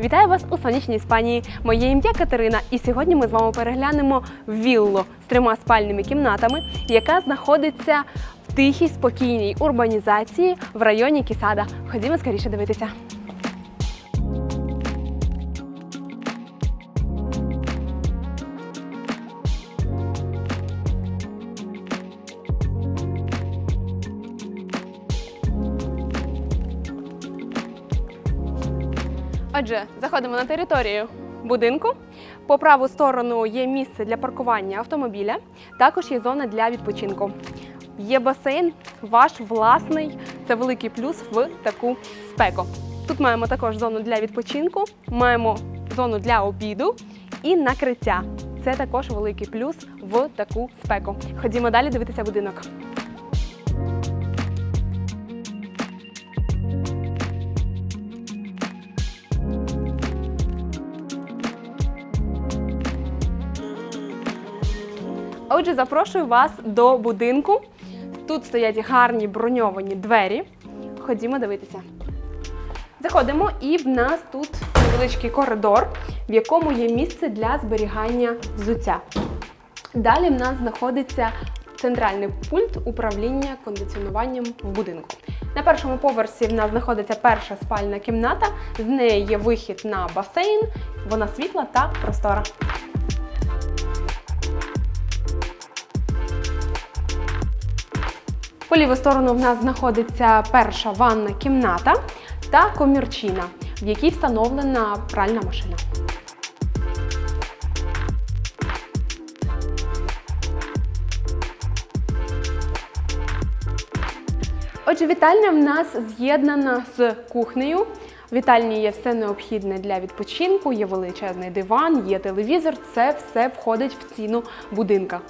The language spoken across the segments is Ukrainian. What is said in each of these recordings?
Вітаю вас у сонячній Іспанії. Моє ім'я Катерина, і сьогодні ми з вами переглянемо віллу з трьома спальними кімнатами, яка знаходиться в тихій, спокійній урбанізації в районі Кісада. Ходімо скоріше дивитися. Отже, заходимо на територію будинку. По праву сторону є місце для паркування автомобіля. Також є зона для відпочинку. Є басейн, ваш власний. Це великий плюс в таку спеку. Тут маємо також зону для відпочинку, маємо зону для обіду і накриття. Це також великий плюс в таку спеку. Ходімо далі дивитися будинок. Отже, запрошую вас до будинку. Тут стоять гарні броньовані двері. Ходімо дивитися. Заходимо, і в нас тут невеличкий коридор, в якому є місце для зберігання взуття. Далі в нас знаходиться центральний пульт управління кондиціонуванням в будинку. На першому поверсі в нас знаходиться перша спальна кімната. З неї є вихід на басейн, вона світла та простора. По ліву сторону в нас знаходиться перша ванна кімната та комірчина, в якій встановлена пральна машина. Отже, вітальня в нас з'єднана з кухнею. В вітальні є все необхідне для відпочинку, є величезний диван, є телевізор. Це все входить в ціну будинка.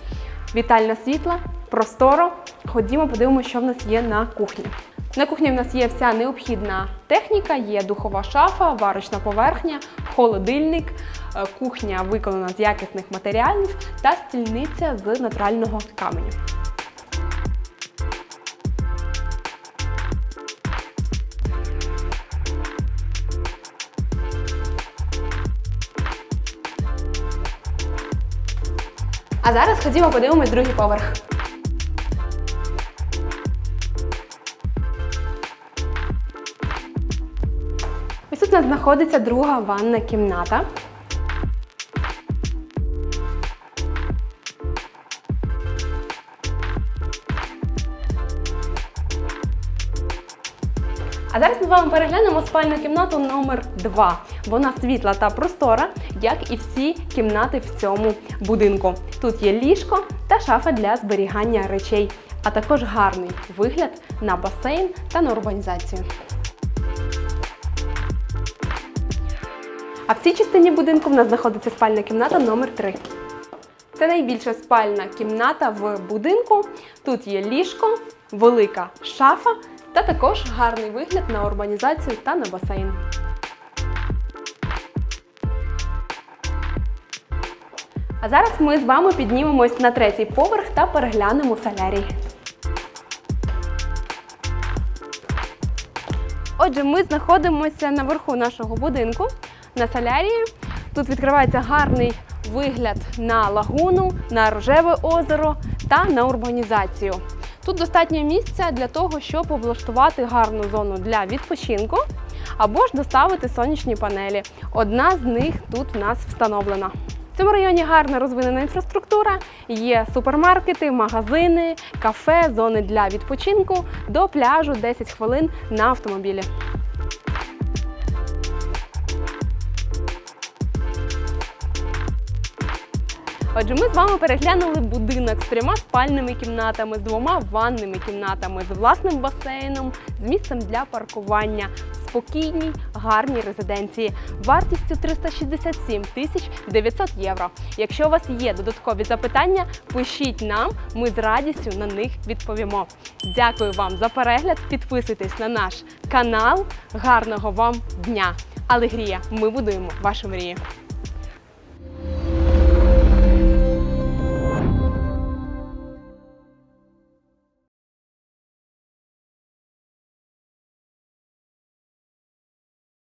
Вітальна світла, просторо. Ходімо, подивимося, що в нас є на кухні. На кухні в нас є вся необхідна техніка, є духова шафа, варочна поверхня, холодильник, е, кухня виконана з якісних матеріалів та стільниця з натурального каменю. А зараз ходімо подивимось другий поверх. Ось тут у нас знаходиться друга ванна кімната. А зараз ми з вами переглянемо спальну кімнату номер 2 Вона світла та простора, як і всі кімнати в цьому будинку. Тут є ліжко та шафа для зберігання речей, а також гарний вигляд на басейн та на урбанізацію. А в цій частині будинку в нас знаходиться спальна кімната номер 3 Це найбільша спальна кімната в будинку. Тут є ліжко, велика шафа та також гарний вигляд на урбанізацію та на басейн. А зараз ми з вами піднімемось на третій поверх та переглянемо солярій. Отже, ми знаходимося наверху нашого будинку на солярії. Тут відкривається гарний вигляд на лагуну, на рожеве озеро та на урбанізацію. Тут достатньо місця для того, щоб облаштувати гарну зону для відпочинку або ж доставити сонячні панелі. Одна з них тут в нас встановлена. В цьому районі гарна розвинена інфраструктура, є супермаркети, магазини, кафе, зони для відпочинку до пляжу 10 хвилин на автомобілі. Отже, ми з вами переглянули будинок з трьома спальними кімнатами, з двома ванними кімнатами, з власним басейном, з місцем для паркування, спокійній, гарній резиденції, вартістю 367 тисяч 900 євро. Якщо у вас є додаткові запитання, пишіть нам, ми з радістю на них відповімо. Дякую вам за перегляд. Підписуйтесь на наш канал. Гарного вам дня! Алегрія! Ми будуємо вашу мрію!